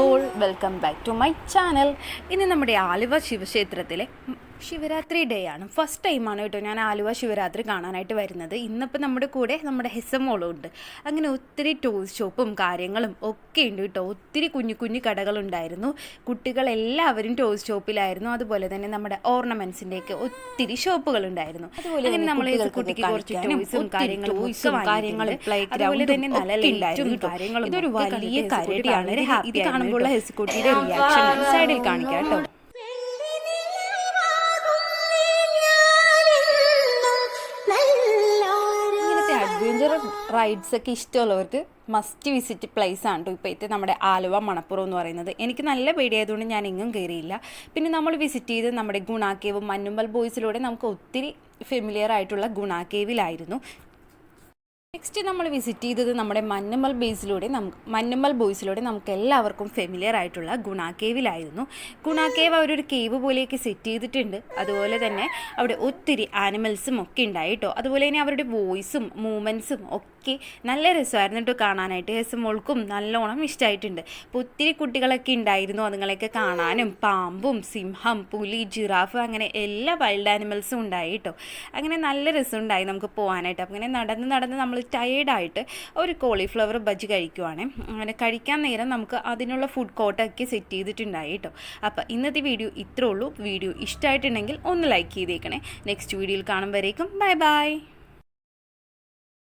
All welcome back to my channel ഇനി നമ്മുടെ ആലുവ ശിവക്ഷേത്രത്തിലെ ശിവരാത്രി ഡേ ആണ്. ഫസ്റ്റ് ടൈമാണ് കേട്ടോ ഞാൻ ആലുവ ശിവരാത്രി കാണാനായിട്ട് വരുന്നത്. ഇന്നിപ്പോൾ നമ്മുടെ കൂടെ നമ്മുടെ ഹെസമോളും ഉണ്ട് അങ്ങനെ ഒത്തിരി ടൂസ് ഷോപ്പും കാര്യങ്ങളും ഒക്കെ ഉണ്ട് കേട്ടോ. ഒത്തിരി കുഞ്ഞു കുഞ്ഞു കടകളുണ്ടായിരുന്നു. കുട്ടികളെല്ലാവരും ടൂസ് ഷോപ്പിലായിരുന്നു അതുപോലെ തന്നെ നമ്മുടെ ഓർണമെൻസിന്റെയൊക്കെ ഒത്തിരി ഷോപ്പുകളുണ്ടായിരുന്നു അതുപോലെ തന്നെ നമ്മൾ കുട്ടിക്ക് കുറച്ച് ടൂസും കാര്യങ്ങളും കാര്യങ്ങളും അതുപോലെ തന്നെ നല്ല ലൈറ്റും കാര്യങ്ങളും ഇതൊരു വലിയ കാര്യമാണ്. ഇത് കാണുമ്പോൾ ഹെസ്കുട്ടിയുടെ റിയാക്ഷൻ സൈഡിൽ കാണിക്കാം കേട്ടോ. അഡ്വഞ്ചർ റൈഡ്സ് ഒക്കെ ഇഷ്ടമുള്ളവർക്ക് മസ്റ്റ് വിസിറ്റ് പ്ലേസ് ആണ് കേട്ടോ ഇപ്പോഴത്തെ നമ്മുടെ ആലുവ മണപ്പുറം എന്ന് പറയുന്നത്. എനിക്ക് നല്ല പേടിയായതുകൊണ്ട് ഞാൻ എങ്ങും കയറിയില്ല പിന്നെ നമ്മൾ വിസിറ്റ് ചെയ്ത് നമ്മുടെ ഗുണാക്കേവും മന്നുമ്പൽ ബോയ്സിലൂടെ നമുക്ക് ഒത്തിരി ഫെമിലിയർ ആയിട്ടുള്ള ഗുണാക്കേവിലായിരുന്നു നെക്സ്റ്റ് നമ്മൾ വിസിറ്റ് ചെയ്തത് നമ്മുടെ മന്നമ്മൽ ബേസിലൂടെ നമുക്ക് മഞ്ഞമ്മൽ ബോയ്സിലൂടെ നമുക്ക് എല്ലാവർക്കും ഫെമിലിയർ ആയിട്ടുള്ള ഗുണ കേവിലായിരുന്നു ഗുണ കേവ് അവരൊരു കേവ് പോലെയൊക്കെ സെറ്റ് ചെയ്തിട്ടുണ്ട്. അതുപോലെ തന്നെ അവിടെ ഒത്തിരി ആനിമൽസും ഒക്കെ ഉണ്ടായിട്ടോ അതുപോലെ തന്നെ അവരുടെ വോയിസും മൂമെൻസും ഒക്കെ നല്ല രസമായിരുന്നു കേട്ടോ കാണാനായിട്ട്. ഹെസമോൾക്കും നല്ലോണം ഇഷ്ടമായിട്ടുണ്ട് അപ്പോൾ ഒത്തിരി കുട്ടികളൊക്കെ ഉണ്ടായിരുന്നു അതുങ്ങളെയൊക്കെ കാണാനും. പാമ്പും സിംഹം പുലി ജിറാഫ് അങ്ങനെ എല്ലാ വൈൽഡ് ആനിമൽസും ഉണ്ടായിട്ടോ അങ്ങനെ നല്ല രസമുണ്ടായി നമുക്ക് പോകാനായിട്ട് അങ്ങനെ നടന്ന് നടന്ന് നമ്മൾ ടയേർഡായിട്ട് ഒരു കോളിഫ്ലവർ ബജ്ജി കഴിക്കുവാണേ. അങ്ങനെ കഴിക്കാൻ നേരം നമുക്ക് അതിനുള്ള ഫുഡ് കോട്ടൊക്കെ സെറ്റ് ചെയ്തിട്ടുണ്ടായി കേട്ടോ അപ്പോൾ ഇന്നത്തെ വീഡിയോ ഇത്രേ ഉള്ളൂ. വീഡിയോ ഇഷ്ടമായിട്ടുണ്ടെങ്കിൽ ഒന്ന് ലൈക്ക് ചെയ്തേക്കണേ. നെക്സ്റ്റ് വീഡിയോയിൽ കാണുമ്പോഴേക്കും ബൈ ബൈ